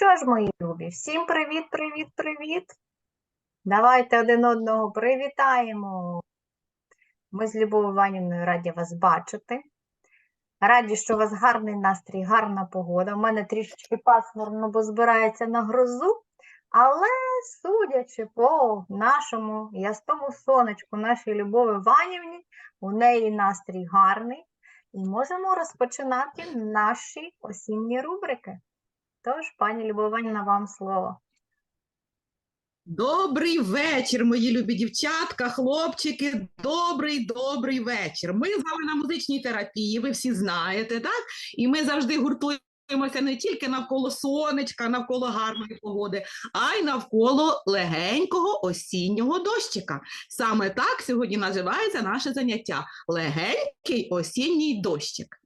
Що ж, мої любі, всім привіт, привіт, привіт. Давайте один одного привітаємо. Ми з Любов'ю Іванівною раді вас бачити. Раді, що у вас гарний настрій, гарна погода. У мене трішечки пасмурно, бо збирається на грозу. Але судячи по нашому ясному сонечку, нашій Любові Іванівні, у неї настрій гарний. І можемо розпочинати наші осінні рубрики. Тож, пані Любов вам слово. Добрий вечір, мої любі дівчатка, хлопчики. Добрий, добрий вечір. Ми з вами на музичній терапії, ви всі знаєте, так? І ми завжди гуртуємося не тільки навколо сонечка, навколо гарної погоди, а й навколо легенького осіннього дощика. Саме так сьогодні називається наше заняття легенький осінній дощик.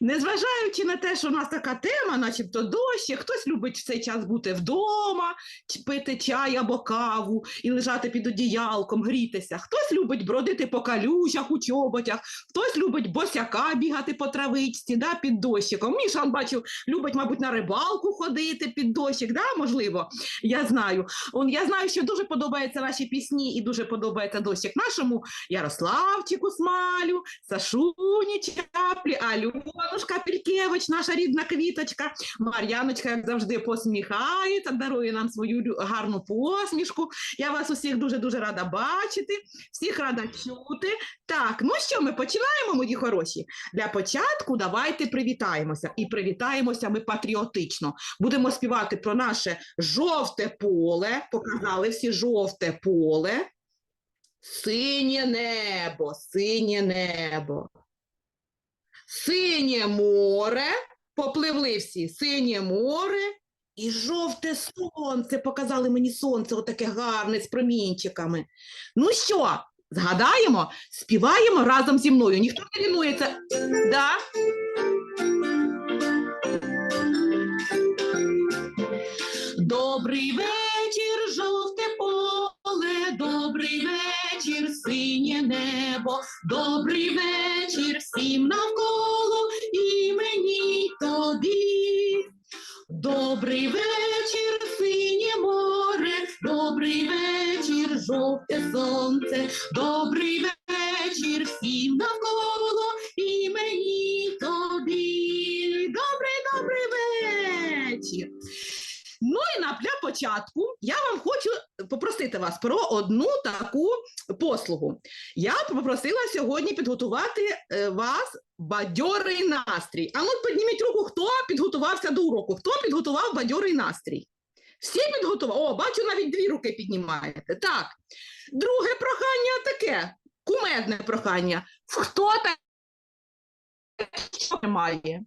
Незважаючи на те, що у нас така тема, начебто дощ, хтось любить в цей час бути вдома, пити чай або каву і лежати під одіялком, грітися. Хтось любить бродити по калюжах у чоботях, хтось любить босяка бігати по травичці, да, під дощиком. Міша, бачив, любить, мабуть, на рибалку ходити під дощик, да, можливо, я знаю. Он, я знаю, що дуже подобаються наші пісні і дуже подобається дощик нашому Ярославчику Смалю, Сашуні Чаплі, Альонушка Пількевич, наша рідна квіточка. Мар'яночка, як завжди, посміхається, дарує нам свою гарну посмішку. Я вас усіх дуже-дуже рада бачити, всіх рада чути. Так, ну що, ми починаємо, мої хороші? Для початку давайте привітаємося. І привітаємося ми патріотично. Будемо співати про наше жовте поле. Показали всі жовте поле. Синє небо, синє небо. Синє море, попливли всі, синє море і жовте сонце. Показали мені сонце, отаке гарне з промінчиками. Ну що, згадаємо, співаємо разом зі мною. Ніхто не лінується. Да? Добрий вечір, жовте поле, добрий вечір, синє небо, добрий вечір всім навколо і мені тобі. Добрий вечір, синє море, добрий вечір, жовте сонце, добрий вечір всім навколо і мені тобі. Добрий, добрий вечір. Ну і на для початку я вам хочу попросити вас про одну таку послугу. Я попросила сьогодні підготувати е, вас бадьорий настрій. А ну підніміть руку, хто підготувався до уроку, хто підготував бадьорий настрій. Всі підготували. О, бачу, навіть дві руки піднімаєте. Так. Друге прохання таке, кумедне прохання. Хто так що немає?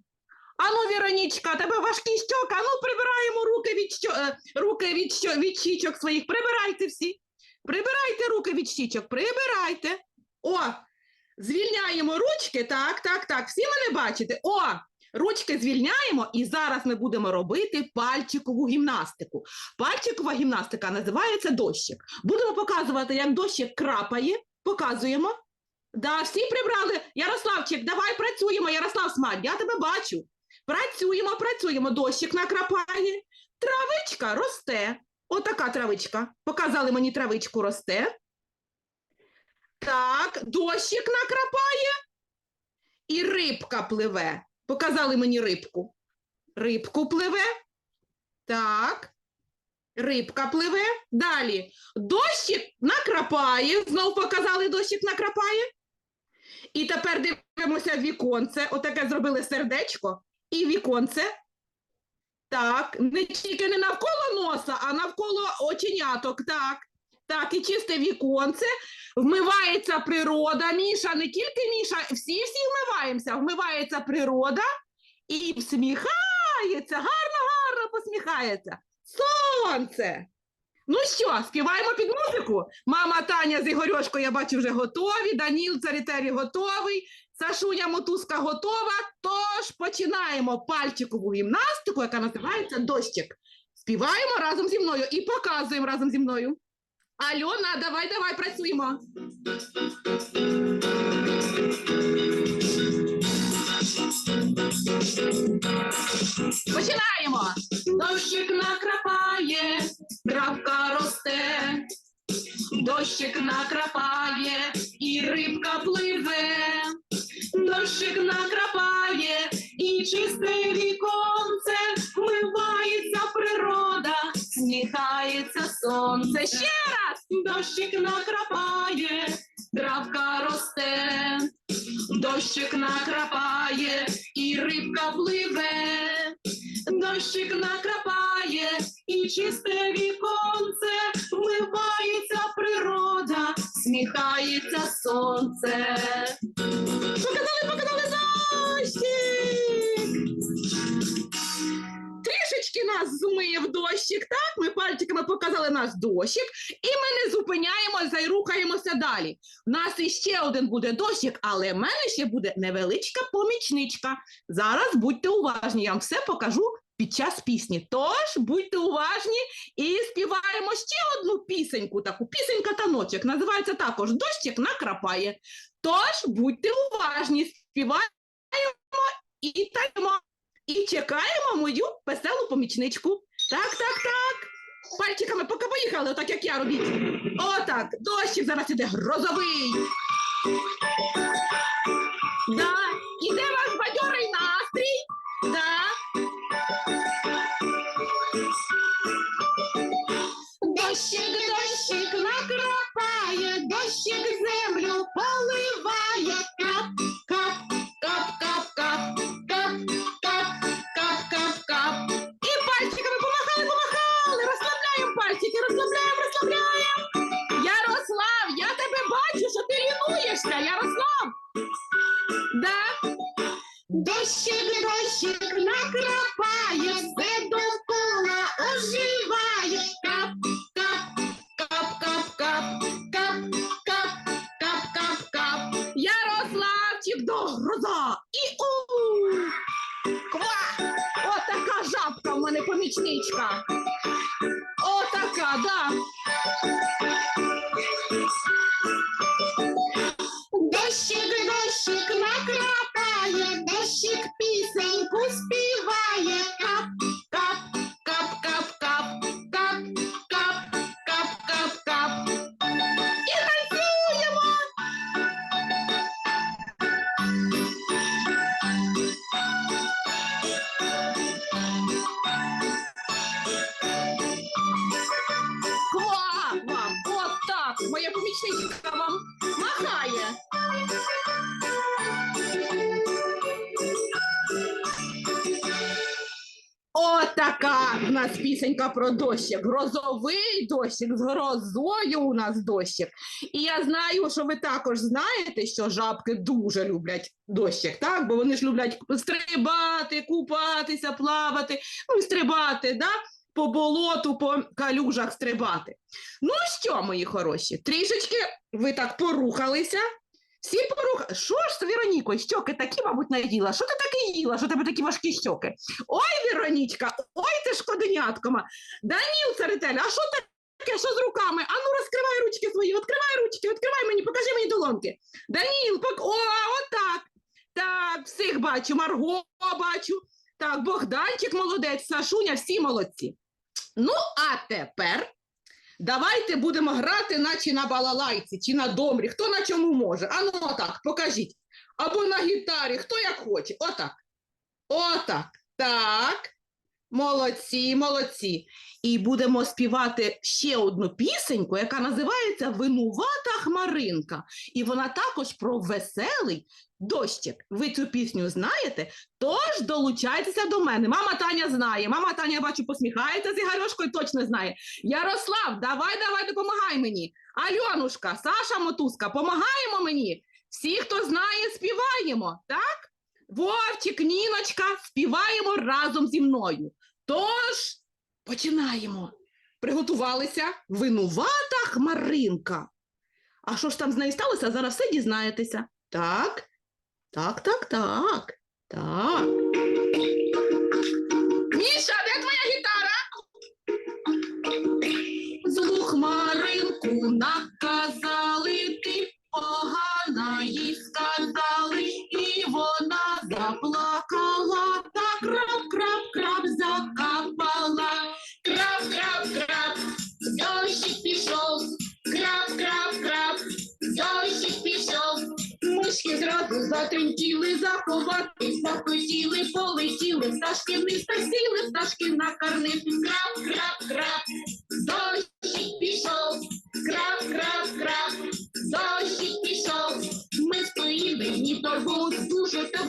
Ану, Віронічка, тебе важкі щоки, ану прибираємо руки від що, е, руки від, що, від щічок своїх. Прибирайте всі. Прибирайте руки від щічок, прибирайте. О, звільняємо ручки. Так, так, так. Всі мене бачите? О, ручки звільняємо, і зараз ми будемо робити пальчикову гімнастику. Пальчикова гімнастика називається дощик. Будемо показувати, як дощик крапає. Показуємо. Да, всі прибрали. Ярославчик, давай працюємо. Ярослав Смаль, я тебе бачу. Працюємо, працюємо. Дощик накрапає. Травичка росте. Отака травичка. Показали мені травичку росте. Так, дощик накрапає. І рибка пливе. Показали мені рибку. Рибку пливе. Так. Рибка пливе. Далі. Дощик накрапає. Знов показали, дощик накрапає. І тепер дивимося віконце. Отаке зробили сердечко. І віконце. Так, не тільки не навколо носа, а навколо оченяток. Так. Так, і чисте віконце. Вмивається природа, Міша, не тільки Міша, всі всі вмиваємося. Вмивається природа і всміхається, гарно, гарно посміхається. Сонце. Ну що, співаємо під музику? Мама Таня з Ігорьошкою, я бачу, вже готові. Даніл Царітері готовий. Сашуня Мотузка готова. Тож починаємо пальчикову гімнастику, яка називається дощик. Співаємо разом зі мною і показуємо разом зі мною. Альона, давай, давай, працюємо. Починаємо. Дощик накрапає, травка росте, дощик накрапає, і рибка пливе, дощик накрапає, і чисте віконце, вмивається природа, сміхається сонце. Ще раз! Дощик накрапає, травка росте, дощик накрапає, і рибка пливе, дощик накрапає, і чисте віконце, вмивається природа, сміхається сонце. Показали, показали дощик! Трішечки нас зумиє дощик, так? Ми пальчиками показали наш дощик, і ми не зупиняємося і рухаємося далі. У нас іще один буде дощик, але в мене ще буде невеличка помічничка. Зараз будьте уважні, я вам все покажу під час пісні. Тож будьте уважні і співаємо ще одну пісеньку, таку пісенька таночок. Називається також Дощик накрапає. Тож будьте уважні, співаємо і таємо. І чекаємо мою веселу помічничку. Так, так, так. Пальчиками поки поїхали, отак як я робіть. Отак, дощик зараз іде грозовий. Да. Да? Дощик, дощик накрапає, все нас пісенька про дощик. Грозовий дощик, з грозою у нас дощик. І я знаю, що ви також знаєте, що жабки дуже люблять дощик, так? Бо вони ж люблять стрибати, купатися, плавати, ну стрибати, да? по болоту, по калюжах стрибати. Ну що, мої хороші, трішечки ви так порухалися. Всі порухали. Що ж, Вероніко, щоки такі, мабуть, наїла? Що ти таке їла? Що тебе такі важкі щоки? Ой, Веронічка, ой, ти ж. Даніл Царетеля, а що таке? Що з руками? А ну розкривай ручки свої, відкривай ручки, відкривай мені, покажи мені долонки. Даніл, пок... о, отак. Так, всіх бачу, Марго бачу. Так, Богданчик молодець, Сашуня, всі молодці. Ну, а тепер давайте будемо грати, наче на балалайці чи на домрі. Хто на чому може? Ану, отак, покажіть. Або на гітарі, хто як хоче. Отак. Отак. Так. Молодці, молодці. І будемо співати ще одну пісеньку, яка називається Винувата хмаринка. І вона також про веселий дощик. Ви цю пісню знаєте? Тож долучайтеся до мене. Мама Таня знає. Мама Таня, я бачу, посміхається з Ігорюшкою, точно знає. Ярослав, давай, давай, допомагай мені. Альонушка, Саша Мотузка, помагаємо мені. Всі, хто знає, співаємо, так? Вовчик, Ніночка, співаємо разом зі мною. Тож починаємо. Приготувалися винувата хмаринка. А що ж там з нею сталося? Зараз все дізнаєтеся. Так, так, так, так, так.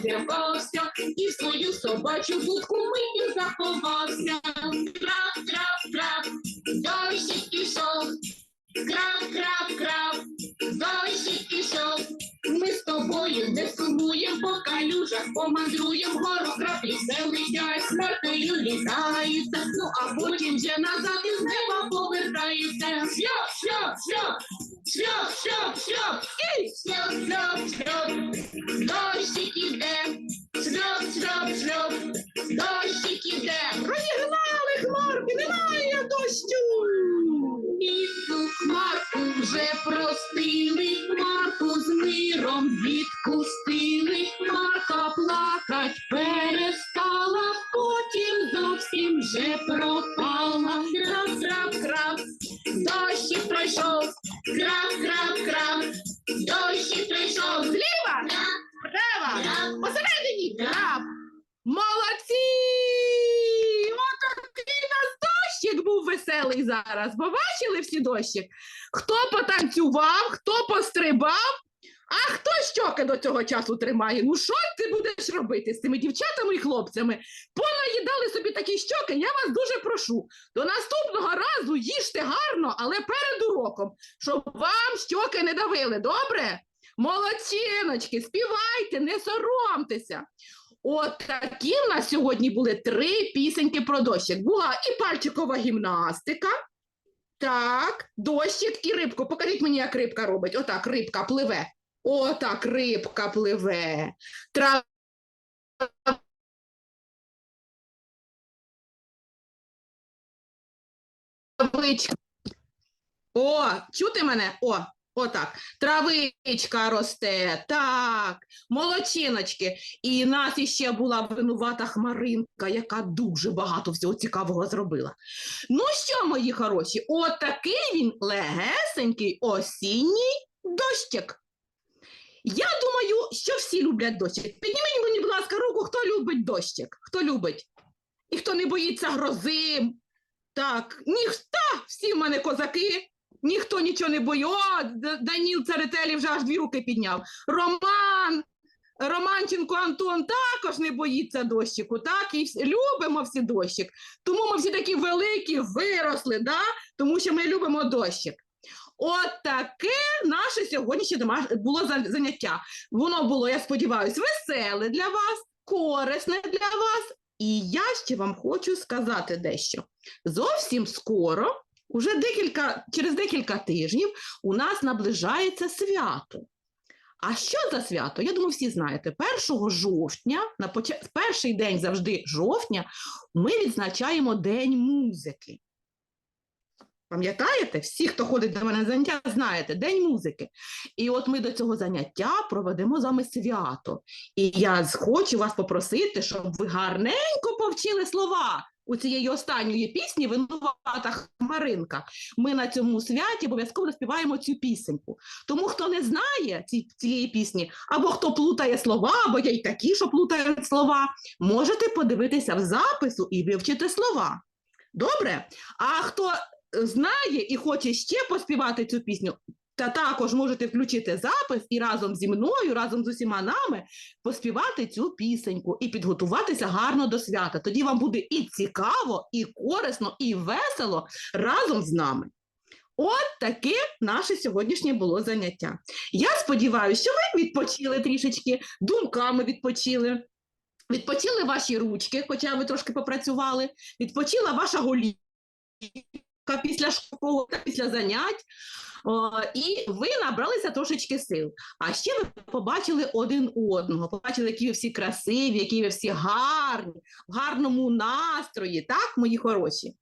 Дуже тобірвався, і свою собачу будку мені заховався. Шльоп, шльоп, шльоп, дощик іде, шльоп, шльоп, шльоп, дощик іде. Розігнали хмарки, немає дощу. Бідну хмарку вже простили, хмарку з миром відпустили, хмарка плакать перестала, потім зовсім вже пропала. Крап, крап, крап, дощик пройшов, крап, крап, крап, дощик прийшов. Зліва, права, посередині, крап. Молодці! Отакий у нас дощик був веселий зараз. Побачили всі дощик? Хто потанцював, хто пострибав, а хто щоки до цього часу тримає? Ну що ти будеш робити з цими дівчатами і хлопцями? Понаїдали собі такі щоки, я вас дуже прошу. До наступного разу їжте гарно, але перед уроком, щоб вам щоки не давили, добре? Молодчиночки, співайте, не соромтеся. От такі в нас сьогодні були три пісеньки про дощик. Була і пальчикова гімнастика. Так, дощик і рибку. Покажіть мені, як рибка робить. Отак, рибка пливе. Отак, рибка пливе. Травичка. О, чути мене? О, отак. Травичка росте. Так, молодчиночки. І нас іще була винувата хмаринка, яка дуже багато всього цікавого зробила. Ну що, мої хороші, от такий він легесенький осінній дощик. Я думаю, що всі люблять дощик. Підніміть мені, будь ласка, руку, хто любить дощик, хто любить. І хто не боїться грози. Так, ніхто, всі в мене козаки, ніхто нічого не боїться. О, Даніл Церетелі вже аж дві руки підняв. Роман, Романченко Антон також не боїться дощику, так? І любимо всі дощик. Тому ми всі такі великі виросли, да? тому що ми любимо дощик. От таке наше сьогоднішнє домаш... було заняття. Воно було, я сподіваюся, веселе для вас, корисне для вас. І я ще вам хочу сказати дещо. Зовсім скоро, уже декілька, через декілька тижнів, у нас наближається свято. А що за свято? Я думаю, всі знаєте, 1 жовтня, на поча... перший день завжди жовтня, ми відзначаємо День музики. Пам'ятаєте? Всі, хто ходить до мене на заняття, знаєте, День музики. І от ми до цього заняття проведемо з вами свято. І я хочу вас попросити, щоб ви гарненько повчили слова у цієї останньої пісні Винувата Хмаринка. Ми на цьому святі обов'язково співаємо цю пісеньку. Тому хто не знає ці, цієї пісні, або хто плутає слова, або є й такі, що плутають слова, можете подивитися в запису і вивчити слова. Добре? А хто знає і хоче ще поспівати цю пісню, та також можете включити запис і разом зі мною, разом з усіма нами поспівати цю пісеньку і підготуватися гарно до свята. Тоді вам буде і цікаво, і корисно, і весело разом з нами. От таке наше сьогоднішнє було заняття. Я сподіваюся, що ви відпочили трішечки, думками відпочили. Відпочили ваші ручки, хоча ви трошки попрацювали, відпочила ваша голівка після школи, та після занять. І ви набралися трошечки сил. А ще ви побачили один одного, побачили, які ви всі красиві, які ви всі гарні, в гарному настрої, так, мої хороші.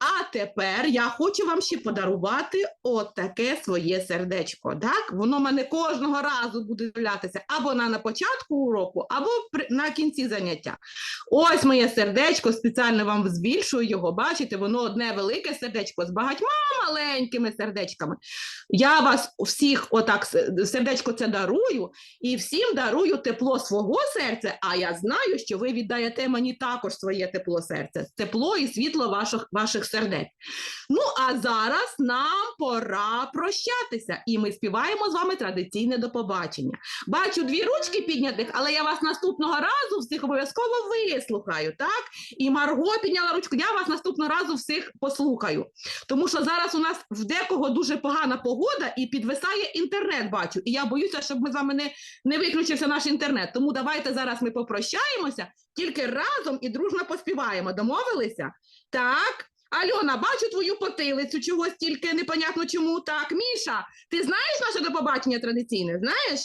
А тепер я хочу вам ще подарувати от таке своє сердечко. Так? Воно в мене кожного разу буде з'являтися або на, на початку уроку, або при, на кінці заняття. Ось моє сердечко, спеціально вам збільшую його. Бачите, воно одне велике сердечко з багатьма маленькими сердечками. Я вас всіх отак сердечко це дарую, і всім дарую тепло свого серця. А я знаю, що ви віддаєте мені також своє тепло серця, тепло і світло ваших, ваших сердець. Ну а зараз нам пора прощатися, і ми співаємо з вами традиційне до побачення. Бачу дві ручки піднятих, але я вас наступного разу всіх обов'язково вислухаю. Так і Марго підняла ручку. Я вас наступного разу всіх послухаю. Тому що зараз у нас в декого дуже погана погода і підвисає інтернет. Бачу, і я боюся, щоб ми з вами не, не виключився наш інтернет. Тому давайте зараз ми попрощаємося, тільки разом і дружно поспіваємо. Домовилися? Так. Альона, бачу твою потилицю, чогось тільки непонятно чому. Так, Міша, ти знаєш наше до побачення традиційне? Знаєш,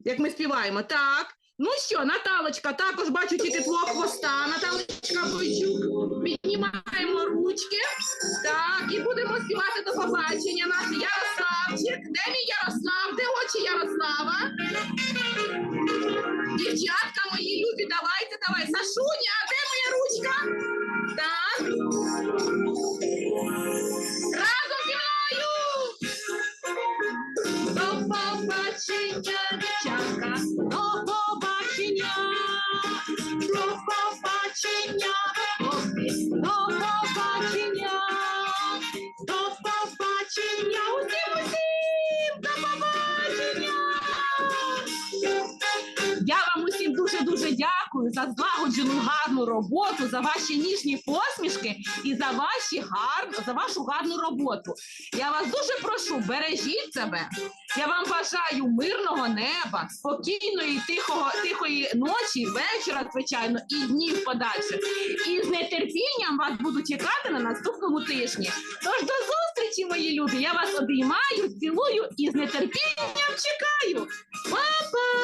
як ми співаємо? Так. Ну що, Наталочка, також бачу ті тепло хвоста. Наталочка Бойчук. Піднімаємо ручки. Так, і будемо співати до побачення. Наш Ярославчик. Де мій Ярослав? Де очі Ярослава? Дівчатка мої любі, давайте, давай. Сашуня, де моя ручка? побачення, дівчатка. До побачення. До побачення. хлопці. До побачення. До побачення. Усім, усім. До побачення. Я вам усім дуже дуже дякую За злагоджену гарну роботу, за ваші ніжні посмішки і за ваші гар... за вашу гарну роботу. Я вас дуже прошу, бережіть себе. Я вам бажаю мирного неба, спокійної, тихого, тихої ночі, вечора, звичайно, і днів подальших. І з нетерпінням вас буду чекати на наступному тижні. Тож до зустрічі, мої любі. Я вас обіймаю, цілую і з нетерпінням чекаю. Па-па!